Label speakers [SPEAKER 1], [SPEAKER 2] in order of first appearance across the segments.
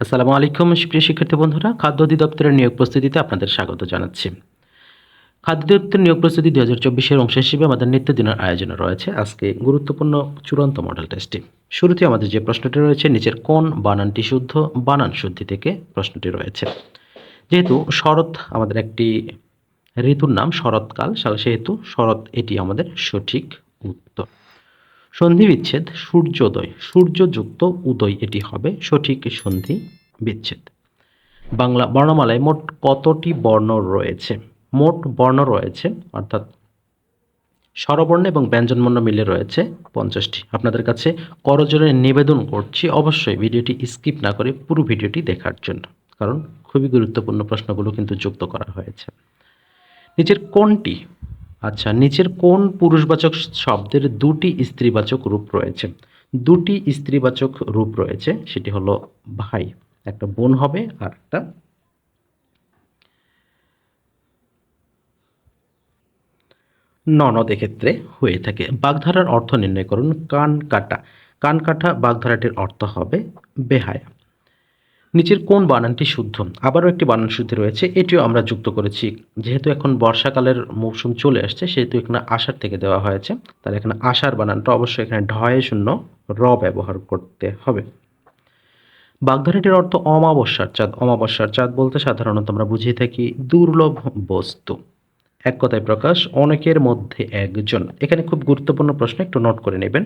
[SPEAKER 1] আসসালামু আলাইকুম প্রিয় শিক্ষার্থী বন্ধুরা। খাদ্য অধিদপ্তরের নিয়োগ প্রস্তুতিতে আপনাদের স্বাগত জানাচ্ছি। খাদ্য অধিদপ্তর নিয়োগ প্রস্তুতি দু হাজার চব্বিশের অংশ হিসেবে আমাদের নিত্যদিনের আয়োজনে রয়েছে। আজকে গুরুত্বপূর্ণ চূড়ান্ত মডেল টেস্টটি। শুরুতে আমাদের যে প্রশ্নটি রয়েছে, নিচের কোন বানানটি শুদ্ধ, বানান শুদ্ধি থেকে প্রশ্নটি রয়েছে। যেহেতু শরৎ আমাদের একটি ঋতুর নাম, শরৎকাল সেহেতু শরৎ এটি আমাদের সঠিক উত্তর। সন্ধি বিচ্ছেদ সূর্যোদয়। সূর্যযুক্ত উদয় এটি হবে, সঠিক সন্ধি বিচ্ছেদ বাংলা বর্ণমালায় মোট কতটি বর্ণ রয়েছে? মোট বর্ণ রয়েছে, অর্থাৎ স্বরবর্ণ এবং ব্যঞ্জনবর্ণ মিলে রয়েছে পঞ্চাশটি। আপনাদের কাছে করজোরে নিবেদন করছি, অবশ্যই ভিডিওটি স্কিপ না করে পুরো ভিডিওটি দেখার জন্য, কারণ খুবই গুরুত্বপূর্ণ প্রশ্নগুলো কিন্তু যুক্ত করা হয়েছে। নিচের কোনটি আচ্ছা নিচের কোন পুরুষবাচক শব্দের দুটি স্ত্রীবাচক রূপ রয়েছে? দুটি স্ত্রীবাচক রূপ রয়েছে, সেটি হলো ভাই। একটা বোন হবে আর একটা ননদ এক্ষেত্রে হয়ে থাকে। বাগধারার অর্থ নির্ণয় করুন, কান কাটা। কান কাটা বাগধারাটির অর্থ হবে বেহায়া। নিচের কোন বানানটি শুদ্ধ? আবারও একটি বানান শুদ্ধি রয়েছে, এটিও আমরা যুক্ত করেছি। যেহেতু এখন বর্ষাকালের মৌসুম চলে আসছে, সেহেতু এখানে আষাঢ় থেকে দেওয়া হয়েছে, তাহলে এখানে আষাঢ় বানানটা অবশ্যই এখানে ঢয়ে শূন্য র ব্যবহার করতে হবে। বাগধারাটির অর্থ অমাবস্যার চাঁদ। অমাবস্যার চাঁদ বলতে সাধারণত আমরা বুঝিয়ে থাকি দুর্লভ বস্তু। এক কথায় প্রকাশ, অনেকের মধ্যে একজন। এখানে খুব গুরুত্বপূর্ণ প্রশ্ন, একটু নোট করে নেবেন।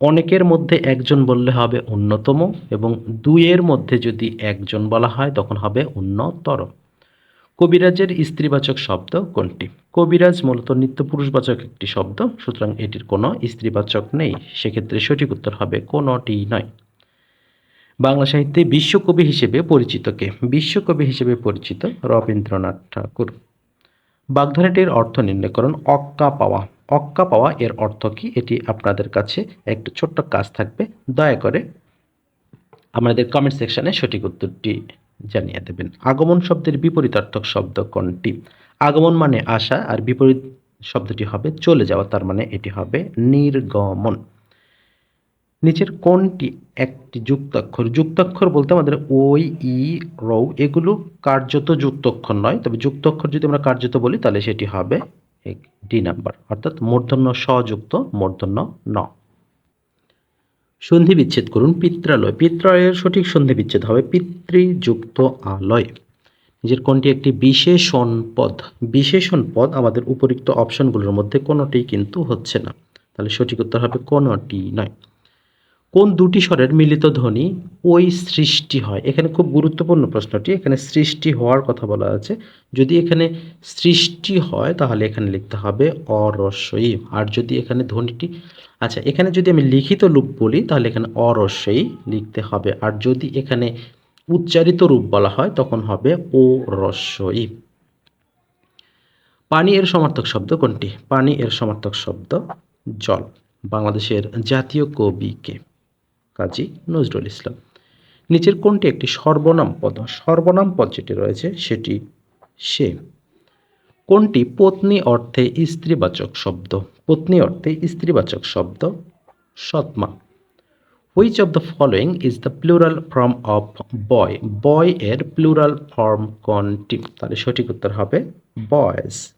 [SPEAKER 1] অনেকের মধ্যে একজন বললে হবে অন্যতম এবং দুইয়ের মধ্যে যদি একজন বলা হয়, তখন হবে উন্নতর কবিরাজের স্ত্রীবাচক শব্দ কোনটি? কবিরাজ মূলত নিত্য পুরুষবাচক একটি শব্দ, সুতরাং এটির কোনো স্ত্রীবাচক নেই। সেক্ষেত্রে সঠিক উত্তর হবে কোনোটি নয়। বাংলা সাহিত্যে বিশ্বকবি হিসেবে পরিচিত কে? বিশ্বকবি হিসেবে পরিচিত রবীন্দ্রনাথ ঠাকুর। বাগধারাটির অর্থ নির্ণয় করুন অক্কা পাওয়া। অক্কা পাওয়া এর অর্থ কি? এটি আপনাদের কাছে একটু ছোট্ট কাজ থাকবে। দয়া করে আমাদের কমেন্ট সেকশনে সঠিক উত্তরটি জানিয়ে দেবেন। আগমন শব্দের বিপরীতার্থক শব্দ কোনটি? আগমন মানে আসা আর বিপরীত শব্দটি হবে চলে যাওয়া, তার মানে এটি হবে নির্গমন। নিচের কোনটি একটি যুক্তাক্ষর? যুক্তাক্ষর বলতে আমাদের ওই ই রৌ এগুলো কার্যত যুক্তাক্ষর নয়। তবে যুক্তাক্ষর যদি আমরা কার্যত বলি, তাহলে সেটি হবে ডি নাম্বার অর্থাৎ মূর্ধন্য সযুক্ত মূর্ধন্য ন। সন্ধি বিচ্ছেদ করুন পিত্রালয়। পিত্রালয়ের সঠিক সন্ধি বিচ্ছেদ হবে পিতৃযুক্ত আলয়। নিজের কোনটি একটি বিশেষণ পদ? বিশেষণ পদ আমাদের উপরিক্ত অপশনগুলোর মধ্যে কোনোটি কিন্তু হচ্ছে না। তাহলে সঠিক উত্তর হবে কোনোটি নয়। কোন দুটি স্বরের মিলিত ধ্বনি ওই সৃষ্টি হয়? এখানে খুব গুরুত্বপূর্ণ প্রশ্নটি। এখানে সৃষ্টি হওয়ার কথা বলা আছে। যদি এখানে সৃষ্টি হয়, তাহলে এখানে লিখতে হবে অরস্বই আর যদি এখানে ধ্বনিটি আচ্ছা এখানে যদি আমি লিখিত রূপ বলি, তাহলে এখানে অরস্বই লিখতে হবে। আর যদি এখানে উচ্চারিত রূপ বলা হয়, তখন হবে ও রস্বই পানি এর সমার্থক শব্দ কোনটি? পানি এর সমার্থক শব্দ জল। বাংলাদেশের জাতীয় কবি কে? কাজী নজরুল ইসলাম। নিচের কোনটি একটি সর্বনাম পদ। সর্বনাম পদ যেটি রয়েছে সেটি সে। কোনটি পত্নী অর্থে স্ত্রীবাচক শব্দ। পত্নী অর্থে স্ত্রীবাচক শব্দ সৎমা। Which of the following is the plural form of boy boy এর প্লুরাল ফর্ম কোনটি? তাহলে সঠিক উত্তর হবে boys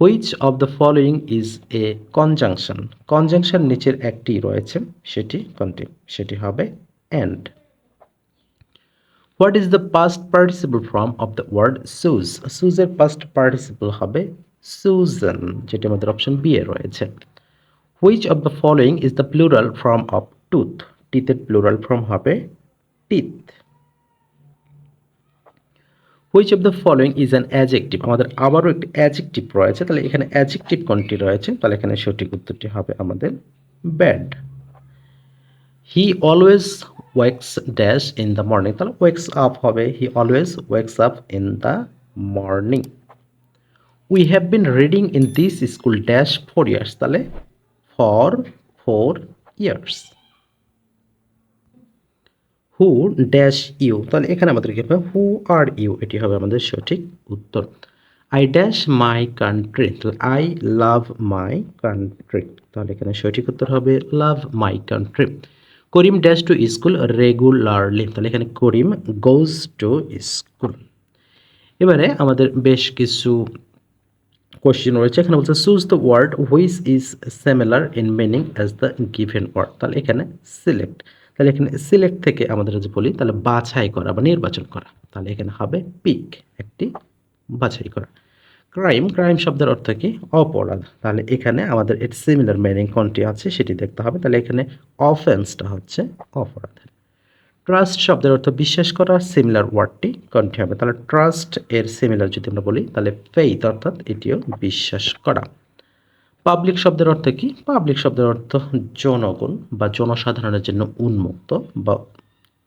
[SPEAKER 1] which of the following is a conjunction conjunction নিচের একটি রয়েছে, সেটি কোনটি সেটি হবে and what is the past participle form of the word choose সুজের past participle হবে সুজন যেটি আমাদের অপশন বি এ রয়েছে। Which of the following is the plural form of tooth টিথের plural form হবে teeth which of the following is an adjective আমাদের আবারও একটি adjective রয়েছে, তাহলে এখানে অ্যাজেক্টিভ কোনটি রয়েছে? তাহলে এখানে সঠিক উত্তরটি হবে আমাদের bad he always wakes dash in the morning তাহলে ওয়েক্স আপ হবে। He always wakes up in the morning we have been reading in this school dash four years তাহলে for four years who dash you. তাহলে এখানে আমাদের কি হবে? হু are you, এটি হবে আমাদের সঠিক উত্তর। I dash my country I love my country. তাহলে এখানে সঠিক উত্তর হবে love my country. Karim dash to school regularly, তাহলে এখানে করিম গোজ টু স্কুল। এবারে আমাদের বেশ কিছু কোশ্চেন রয়েছে। এখানে বলছে choose the word which is similar in meaning as the given word তাহলে এখানে সিলেক্ট তাহলে এখানে সিলেক্ট থেকে আমাদের যদি বলি, তাহলে বাছাই করা বা নির্বাচন করা, তাহলে এখানে হবে পিক একটি বাছাই করা। ক্রাইম ক্রাইম শব্দের অর্থ কি? অপরাধ। তাহলে এখানে আমাদের এর সিমিলার মিনিং কোনটি আছে সেটি দেখতে হবে। তাহলে এখানে অফেন্সটা হচ্ছে অপরাধ ট্রাস্ট শব্দের অর্থ বিশ্বাস করা সিমিলার ওয়ার্ডটি কোনটি হবে? তাহলে ট্রাস্ট এর সিমিলার যদি আমরা বলি, তাহলে ফেইথ অর্থাৎ এটিও বিশ্বাস করা। পাবলিক শব্দের অর্থ কি? পাবলিক শব্দের অর্থ জনগণ বা জনসাধারণের জন্য উন্মুক্ত বা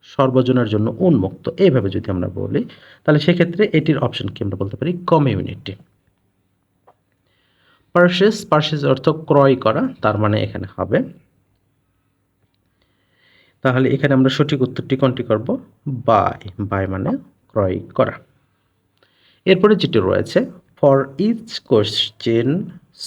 [SPEAKER 1] সর্বজনের জন্য উন্মুক্ত। এইভাবে যদি আমরা বলি, তাহলে সেক্ষেত্রে এটির অপশন কি আমরা বলতে পারি? কমিউনিটি পার্সেস পার্সেস অর্থ ক্রয় করা, তার মানে এখানে হবে। তাহলে এখানে আমরা সঠিক উত্তরটি কোনটি করব? বাই বাই মানে ক্রয় করা। এরপরে যেটি রয়েছে for each question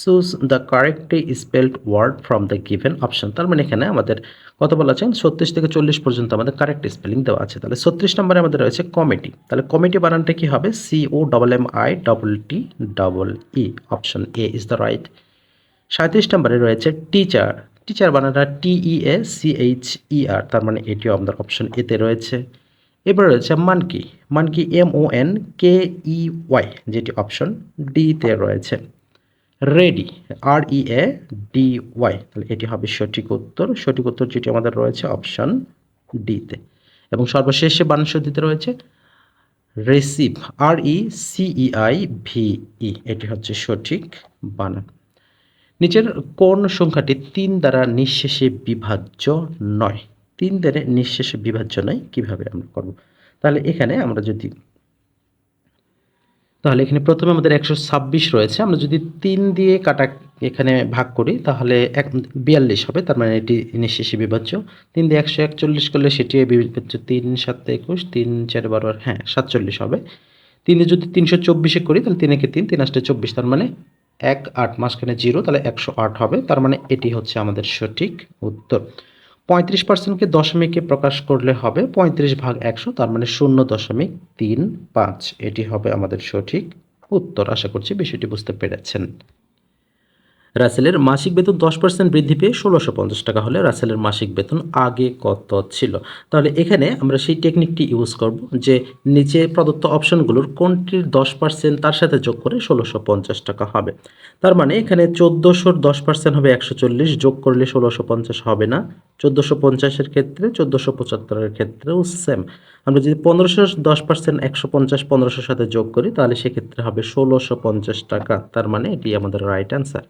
[SPEAKER 1] choose the correctly spelled word from the given option তার মানে এখানে আমাদের কত বলা আছে? ছত্রিশ থেকে চল্লিশ পর্যন্ত আমাদের কারেক্ট স্পেলিং দেওয়া আছে। তাহলে ছত্রিশ নম্বরে আমাদের রয়েছে কমিটি তাহলে কমিটি বানানটা কি হবে? C O double M I double T double E option A is the right সাঁত্রিশ নম্বরে রয়েছে টিচার টিচার বানানটা টিই এ সি এইচ ই আর তার মানে এটিও আমাদের অপশন এতে রয়েছে। এবার রয়েছে monkey monkey M O N K E Y যেটি অপশন ডিতে রয়েছে। Ready R E A D Y তাহলে এটি হবে সঠিক উত্তর। সঠিক উত্তর যেটি আমাদের রয়েছে অপশন ডিতে এবং সর্বশেষে বানান দিতে রয়েছে রেসিভ আর ই সিই আই ভি ই এটি হচ্ছে সঠিক বানান নিচের কোন সংখ্যাটি তিন দ্বারা নিঃশেষে বিভাজ্য নয়। তিন দ্বারা নিঃশেষে বিভাজ্য নয়, কীভাবে আমরা করব? তাহলে এখানে আমরা যদি তাহলে এখানে প্রথমে আমাদের একশো ছাব্বিশ রয়েছে। আমরা যদি তিন দিয়ে কাটা এখানে ভাগ করি, তাহলে এক বিয়াল্লিশ হবে। তার মানে এটি নিঃশেষে বিভাজ্য। তিন দিয়ে একশো একচল্লিশ করলে সেটি বিভাজ্য তিন, সাত একুশ, তিন, চার, বারো হ্যাঁ সাতচল্লিশ হবে। তিনে যদি তিনশো চব্বিশে করি, তাহলে তিনেকে তিন তিন আসতে চব্বিশ। তার মানে এক আট মাসখানে জিরো, তাহলে একশো আট হবে। তার মানে এটি হচ্ছে আমাদের সঠিক উত্তর। পঁয়ত্রিশ পার্সেন্টকে দশমিকে প্রকাশ করলে হবে পঁয়ত্রিশ ভাগ একশো, তার মানে শূন্য দশমিক তিন পাঁচ। এটি হবে আমাদের সঠিক উত্তর। আশা করছি বিষয়টি বুঝতে পেরেছেন। রাসেলের মাসিক বেতন দশ পার্সেন্ট বৃদ্ধি পেয়ে ষোলোশো পঞ্চাশ টাকা হলে রাসেলের মাসিক বেতন আগে কত ছিল? তাহলে এখানে আমরা সেই টেকনিকটি ইউজ করব যে নিচে প্রদত্ত অপশনগুলোর কোনটির দশ পার্সেন্ট তার সাথে যোগ করে ষোলোশো পঞ্চাশ টাকা হবে। তার মানে এখানে চোদ্দোশোর দশ পার্সেন্ট হবে একশো চল্লিশ, যোগ করলে ষোলোশো পঞ্চাশ হবে না। চোদ্দোশো পঞ্চাশের ক্ষেত্রে চোদ্দোশো পঁচাত্তরের ক্ষেত্রেও সেম আমরা যদি পনেরোশো দশ পার্সেন্ট একশো পঞ্চাশ, পনেরোশোর সাথে যোগ করি, তাহলে সেক্ষেত্রে হবে ষোলোশো পঞ্চাশ টাকা। তার মানে এটি আমাদের রাইট অ্যান্সার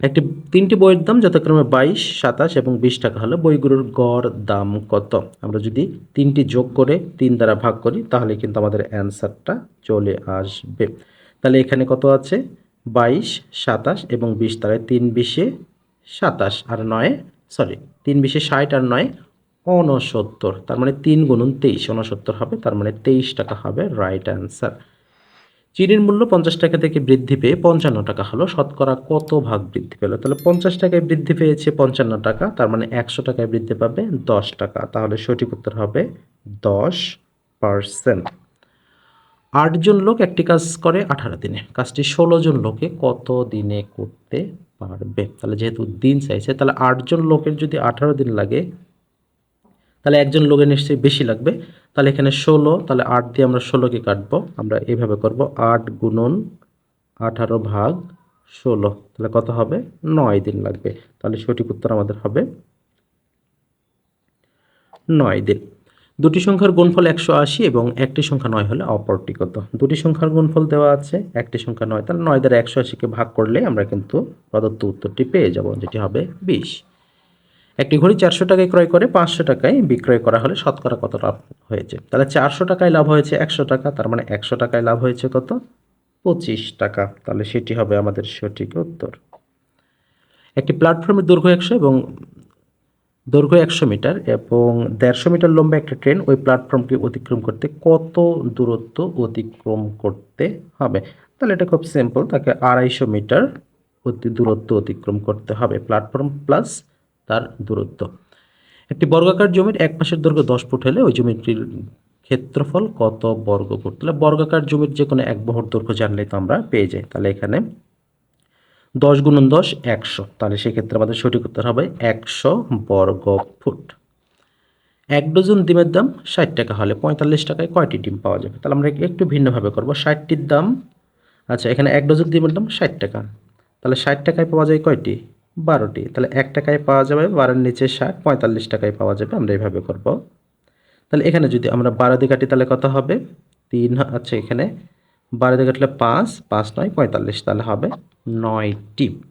[SPEAKER 1] একটি, তিনটি বইয়ের দাম যথাক্রমে বাইশ, সাতাশ এবং বিশ টাকা হলে বইগুলোর গড় দাম কত? আমরা যদি তিনটি যোগ করে তিন দ্বারা ভাগ করি, তাহলে কিন্তু আমাদের অ্যান্সারটা চলে আসবে। তাহলে এখানে কত আছে? বাইশ, সাতাশ এবং বিশ তারায় তিন বিশে সাতাশ আর নয়, সরি, তিন বিশে ষাট আর নয় অনসত্তর তার মানে তিন গুণুন তেইশ ঊনসত্তর হবে, তার মানে তেইশ টাকা হবে রাইট অ্যান্সার চিনির মূল্য পঞ্চাশ টাকা থেকে বৃদ্ধি পেয়ে পঞ্চান্ন টাকা হলো। শতকরা কত ভাগ বৃদ্ধি পেল? তাহলে পঞ্চাশ টাকায় বৃদ্ধি পেয়েছে পঞ্চান্ন টাকা, তার মানে একশো টাকায় বৃদ্ধি পাবে দশ টাকা। তাহলে সঠিক উত্তর হবে দশ পার্সেন্ট। আটজন লোক একটি কাজ করে আঠারো দিনে। কাজটি ষোলো জন লোকে কত দিনে করতে পারবে? তাহলে যেহেতু দিন চাইছে, তাহলে আটজন লোকের যদি আঠারো দিন লাগে তাহলে একজন লোকের নিশ্চয়ই বেশি লাগবে। তাহলে এখানে ষোলো, তাহলে আট দিয়ে আমরা ষোলোকে কাটবো। আমরা এইভাবে করব, আট গুণন আঠারো ভাগ ষোলো, তাহলে কত হবে? নয় দিন লাগবে। তাহলে সঠিক উত্তর আমাদের হবে নয় দিন। দুটি সংখ্যার গুণফল একশো আশি এবং একটি সংখ্যা নয় হলে অপরটি কত? দুটি সংখ্যার গুণফল দেওয়া আছে, একটি সংখ্যা নয়। তাহলে নয় দ্বারা একশো আশিকে ভাগ করলে আমরা কিন্তু প্রদত্ত উত্তরটি পেয়ে যাব, যেটি হবে বিশ। একটি ঘড়ি চারশো টাকায় ক্রয় করে, পাঁচশো টাকায় বিক্রয় করা হলে শতকরা কত লাভ হয়েছে? তাহলে চারশো টাকায় লাভ হয়েছে একশো টাকা, তার মানে একশো টাকায় লাভ হয়েছে কত? পঁচিশ টাকা। তাহলে সেটি হবে আমাদের সঠিক উত্তর। একটি প্ল্যাটফর্মের দৈর্ঘ্য একশো এবং দৈর্ঘ্য একশো মিটার এবং দেড়শো মিটার লম্বা একটা ট্রেন ওই প্ল্যাটফর্মকে অতিক্রম করতে কত দূরত্ব অতিক্রম করতে হবে? তাহলে এটা খুব সিম্পল তাকে আড়াইশো মিটার অতি দূরত্ব অতিক্রম করতে হবে। প্ল্যাটফর্ম প্লাস তার দূরত্ব। একটি বর্গাকার জমির এক পাশের দৈর্ঘ্য দশ ফুট হলে ওই জমিটির ক্ষেত্রফল কত বর্গ ফুট? তাহলে বর্গাকার জমির যে কোনো এক বহর দৈর্ঘ্য জানলে তো আমরা পেয়ে যাই। তাহলে এখানে দশ গুণন দশ একশো। তাহলে সেক্ষেত্রে আমাদের সঠিক উত্তর হবে একশো বর্গ ফুট। এক ডজন ডিমের দাম ষাট টাকা হলে পঁয়তাল্লিশ টাকায় কয়টি ডিম পাওয়া যাবে? তাহলে আমরা একটু ভিন্নভাবে করব। ষাটটির দাম আচ্ছা এখানে এক ডজন ডিমের দাম ষাট টাকা। তাহলে ষাট টাকায় পাওয়া যায় কয়টি? বারোটি। তাহলে এক টাকায় পাওয়া যাবে, বারোর নিচে ষাট, পঁয়তাল্লিশ টাকায় পাওয়া যাবে, আমরা এইভাবে করব। তাহলে এখানে যদি আমরা বারো দিয়ে কাটি, তাহলে কত হবে? তিন হ- আচ্ছা এখানে বারো দিয়ে কাটলে পাঁচ পাঁচ নয়, পঁয়তাল্লিশ, তাহলে হবে নয়টি।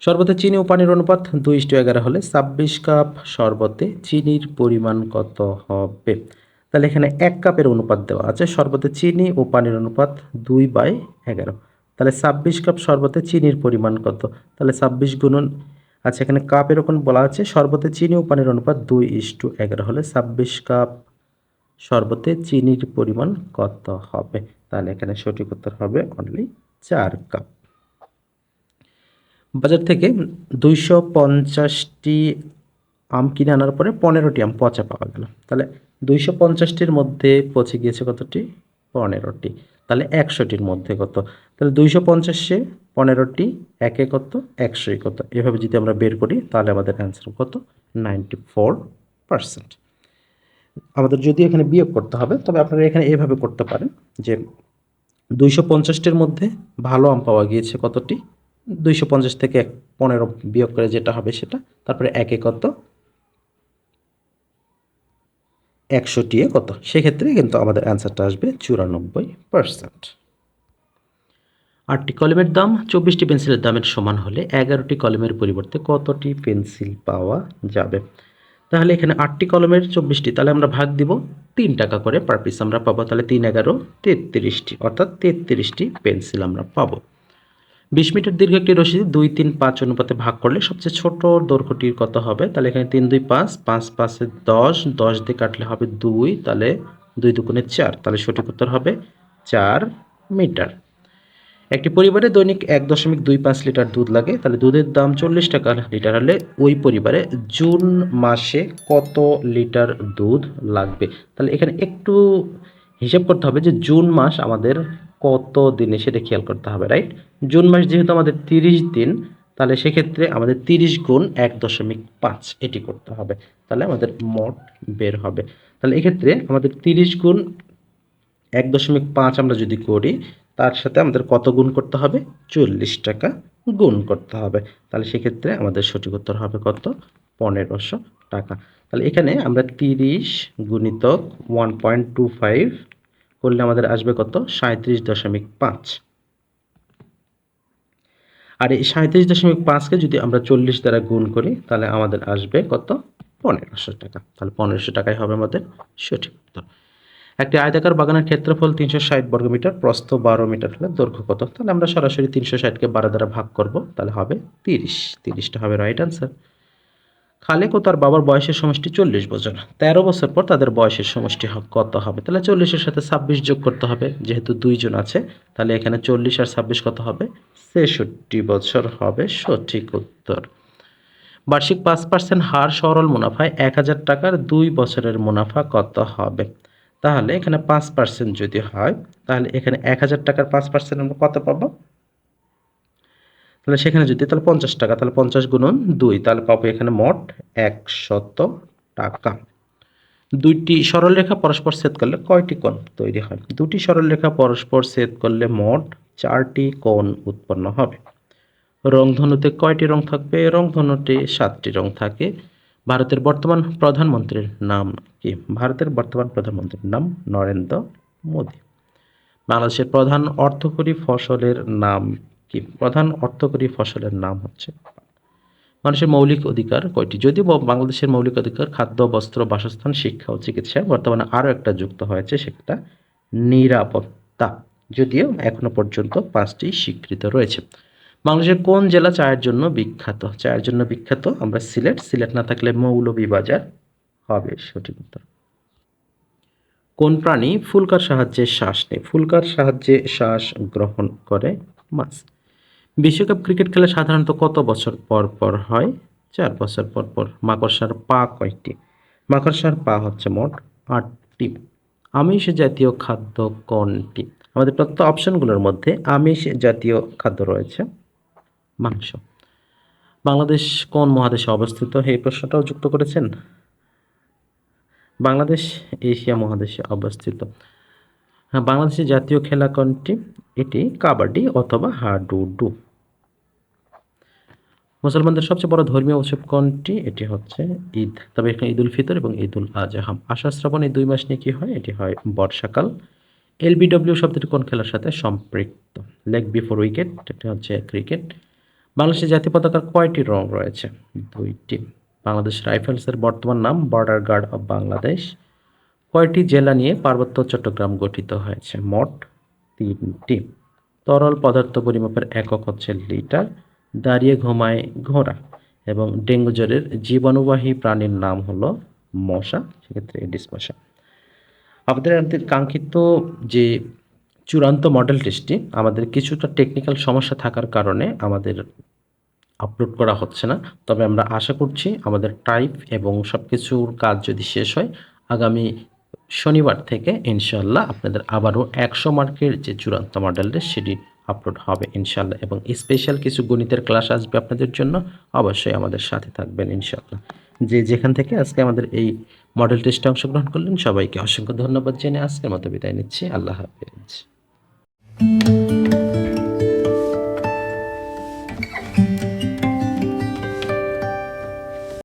[SPEAKER 1] শরবতে চিনি ও পানির অনুপাত দুই ইস্টু এগারো হলে ছাব্বিশ কাপ শরবতে চিনির পরিমাণ কত হবে? তাহলে এখানে এক কাপের অনুপাত দেওয়া আছে, শরবতে চিনি ও পানির অনুপাত দুই বাই এগারো। তাহলে ছাব্বিশ কাপ শরবতে চিনির পরিমাণ কত? তাহলে ছাব্বিশ গুণন আচ্ছা এখানে কাপের ওখানে বলা আছে, শরবতে চিনি ও পানির অনুপাত দুই ইস্টু এগারো হলে ছাব্বিশ কাপ শরবতে চিনির পরিমাণ কত হবে? তাহলে এখানে সঠিক উত্তর হবে অনলি চার কাপ। বাজার থেকে দুইশো পঞ্চাশটি আম কিনে আনার পরে পনেরোটি আম পচা পাওয়া গেল। তাহলে দুইশো পঞ্চাশটির মধ্যে পচে গিয়েছে কতটি? পনেরোটি। তাহলে একশোটির মধ্যে কত? তাহলে দুইশো পঞ্চাশে পনেরোটি, একে কত একশোই কত এভাবে যদি আমরা বের করি, তাহলে আমাদের অ্যান্সার কত? নাইনটি ফোর পার্সেন্ট আমাদের যদি এখানে বিয়োগ করতে হবে, তবে আপনারা এখানে এভাবে করতে পারেন যে দুইশো পঞ্চাশটির মধ্যে ভালো আম পাওয়া গিয়েছে কতটি? দুইশো পঞ্চাশ থেকে এক পনেরো বিয়োগ করে যেটা হবে সেটা, তারপরে একে কত একশোটি কত সেক্ষেত্রে কিন্তু আমাদের অ্যান্সারটা আসবে চুরানব্বই পার্সেন্ট আটটি কলমের দাম, চব্বিশটি পেন্সিলের দামের সমান হলে এগারোটি কলমের পরিবর্তে কতটি পেন্সিল পাওয়া যাবে? তাহলে এখানে আটটি কলমের চব্বিশটি, তাহলে আমরা ভাগ দিব তিন টাকা করে পার পিস আমরা পাবো, তাহলে তিন, এগারো, তেত্রিশটি, অর্থাৎ তেত্রিশটি পেন্সিল আমরা পাবো। বিশ মিটার দীর্ঘ একটি রশি দুই, তিন, পাঁচ অনুপাতে ভাগ করলে সবচেয়ে ছোট দৈর্ঘ্যটির কত হবে? তাহলে এখানে তিন, দুই, পাঁচ পাঁচ, পাঁচে, দশ দশ দিয়ে কাটলে হবে দুই, তাহলে দুই দুগুণে চার, তাহলে সঠিক উত্তর হবে চার মিটার। একটি পরিবারে দৈনিক এক দশমিক দুই পাঁচ লিটার দুধ লাগে, তাহলে দুধের দাম চল্লিশ টাকা লিটার হলে ওই পরিবারে জুন মাসে কত লিটার দুধ লাগবে? তাহলে এখানে একটু হিসাব করতে হবে যে জুন মাস আমাদের কত দিনে সেটা খেয়াল করতে হবে রাইট জুন মাস যেহেতু আমাদের তিরিশ দিন, তাহলে সেক্ষেত্রে আমাদের তিরিশ গুণ এক দশমিক পাঁচ এটি করতে হবে, তাহলে আমাদের মোট বের হবে। তাহলে এক্ষেত্রে আমাদের তিরিশ গুণ এক দশমিক পাঁচ আমরা যদি করি তার সাথে আমাদের কত গুণ করতে হবে? চল্লিশ টাকা গুণ করতে হবে। তাহলে সেক্ষেত্রে আমাদের সঠিক উত্তর হবে কত? পনেরোশো টাকা। তাহলে এখানে আমরা তিরিশ গুণিতক ওয়ান পয়েন্ট টু ফাইভ করলে আমাদের আসবে কত? সাঁত্রিশ দশমিক পাঁচ। আর এই সাঁত্রিশ দশমিক পাঁচকে যদি আমরা চল্লিশ দ্বারা গুণ করি, তাহলে আমাদের আসবে কত? পনেরোশো টাকা। তাহলে পনেরোশো টাকাই হবে আমাদের সঠিক উত্তর। একটি আয়তাকার বাগানের ক্ষেত্রফল তিনশো ষাট বর্গমিটার প্রস্থ বারো মিটার হলে দৈর্ঘ্য কত? তাহলে আমরা সরাসরি তিনশো ষাটকে বারো দ্বারা ভাগ করব, তাহলে হবে তিরিশ। তিরিশটা হবে রাইট আনসার খালেক ও তার বাবার বয়সের সমষ্টি চল্লিশ বছর। তেরো বছর পর তাদের বয়সের সমষ্টি কত হবে? তাহলে চল্লিশের সাথে ছাব্বিশ যোগ করতে হবে, যেহেতু দুইজন আছে, তাহলে এখানে চল্লিশ আর ছাব্বিশ কত হবে? ছেষট্টি বছর হবে, সঠিক উত্তর। বার্ষিক পাঁচ পার্সেন্ট হার সরল মুনাফায় এক হাজার টাকার দুই বছরের মুনাফা কত হবে? তাহলে এখানে পাঁচ পার্সেন্ট যদি হয়, তাহলে এখানে এক হাজার টাকার পাঁচ পার্সেন্ট আমরা কত পাবো? তাহলে সেখানে যদি, তাহলে পঞ্চাশ টাকা, তাহলে পঞ্চাশ গুণন দুই, তাহলে পাবো এখানে মোট একশত টাকা। দুইটি সরলরেখা পরস্পর ছেদ করলে কয়টি কোণ তৈরি হয়? দুটি সরলরেখা পরস্পর ছেদ করলে মোট চারটি কোণ উৎপন্ন হবে। রংধনুতে কয়টি রং থাকবে? রংধনুতে সাতটি রং থাকে। ভারতের বর্তমান প্রধানমন্ত্রীর নাম কি? ভারতের বর্তমান প্রধানমন্ত্রীর নাম নরেন্দ্র মোদী। বাংলাদেশের প্রধান অর্থকরী ফসলের নাম কি? প্রধান অর্থকরী ফসলের নাম হচ্ছে মানুষের মৌলিক অধিকার কয়টি? যদিও বাংলাদেশের মৌলিক অধিকার, খাদ্য, বস্ত্র, বাসস্থান, শিক্ষা ও চিকিৎসা বর্তমানে আরও একটা যুক্ত হয়েছে, সেটা নিরাপত্তা। যদিও এখনও পর্যন্ত পাঁচটি স্বীকৃত রয়েছে। বাংলাদেশের কোন জেলা চায়ের জন্য বিখ্যাত? চায়ের জন্য বিখ্যাত আমরা সিলেট। সিলেট না থাকলে মৌলভীবাজার হবে সঠিক উত্তর। কোন প্রাণী ফুলকার সাহায্যে শ্বাস নেয়? ফুলকার সাহায্যে শ্বাস গ্রহণ করে মাছ। বিশ্বকাপ ক্রিকেট খেলা সাধারণত কত বছর পর পর হয়? চার বছর পর পর। মাকড়সার পা কয়টি? মাকড়সার পা হচ্ছে মোট আটটি। আমিষ জাতীয় খাদ্য কোনটি? আমাদের প্রদত্ত অপশনগুলোর মধ্যে আমিষ জাতীয় খাদ্য রয়েছে। মাংস। বাংলাদেশ কোন মহাদেশে অবস্থিত? এই প্রশ্নটাও যুক্ত করেছেন। বাংলাদেশ এশিয়া মহাদেশে অবস্থিত। হ্যাঁ বাংলাদেশের জাতীয় খেলা কোনটি? এটি কাবাডি অথবা হাডুডু। মুসলমানদের সবচেয়ে বড় ধর্মীয় উৎসব কোনটি? এটি হচ্ছে ঈদ। তবে এখানে ঈদ উল ফিতর এবং ঈদ উল আজহা। আষাঢ় শ্রাবণ এই দুই মাস নিয়ে কী হয়? এটি হয় বর্ষাকাল। এলবিডব্লিউ শব্দটি কোন খেলার সাথে সম্পৃক্ত? লেগ বিফোর উইকেট, এটি হচ্ছে ক্রিকেট। বাংলাদেশের জাতীয় পতাকার কয়টি রং রয়েছে? দুইটি। বাংলাদেশ রাইফেলসের বর্তমান নাম বর্ডার গার্ড অব বাংলাদেশ। কয়টি জেলা নিয়ে পার্বত্য চট্টগ্রাম গঠিত হয়েছে? মোট তিনটি। তরল পদার্থ পরিমাপের একক হচ্ছে লিটার, দাঁড়িয়ে ঘুমায় ঘোড়া এবং ডেঙ্গু জ্বরের জীবাণুবাহী প্রাণীর নাম হলো মশা, সেক্ষেত্রে এডিস মশা আমাদের আমাদের কাঙ্ক্ষিত যে চূড়ান্ত মডেল টেস্টটি আমাদের কিছুটা টেকনিক্যাল সমস্যা থাকার কারণে আমাদের আপলোড করা হচ্ছে না। তবে আমরা আশা করছি আমাদের টাইপ এবং সব কিছুর কাজ যদি শেষ হয়, আগামী শনিবার থেকে ইনশাল্লাহ আপনাদের আবারও একশো মার্কের যে চূড়ান্ত মডেল টেস্ট সেটি আপলোড হবে ইনশাল্লাহ এবং স্পেশাল কিছু গণিতের ক্লাস আসবে আপনাদের জন্য, অবশ্যই আমাদের সাথে থাকবেন ইনশাল্লাহ যে যেখান থেকে আজকে আমাদের এই মডেল টেস্টে অংশগ্রহণ করলেন, সবাইকে অসংখ্য ধন্যবাদ জেনে আজকের মতো বিদায় নিচ্ছি। আল্লাহ হাফেজ। Música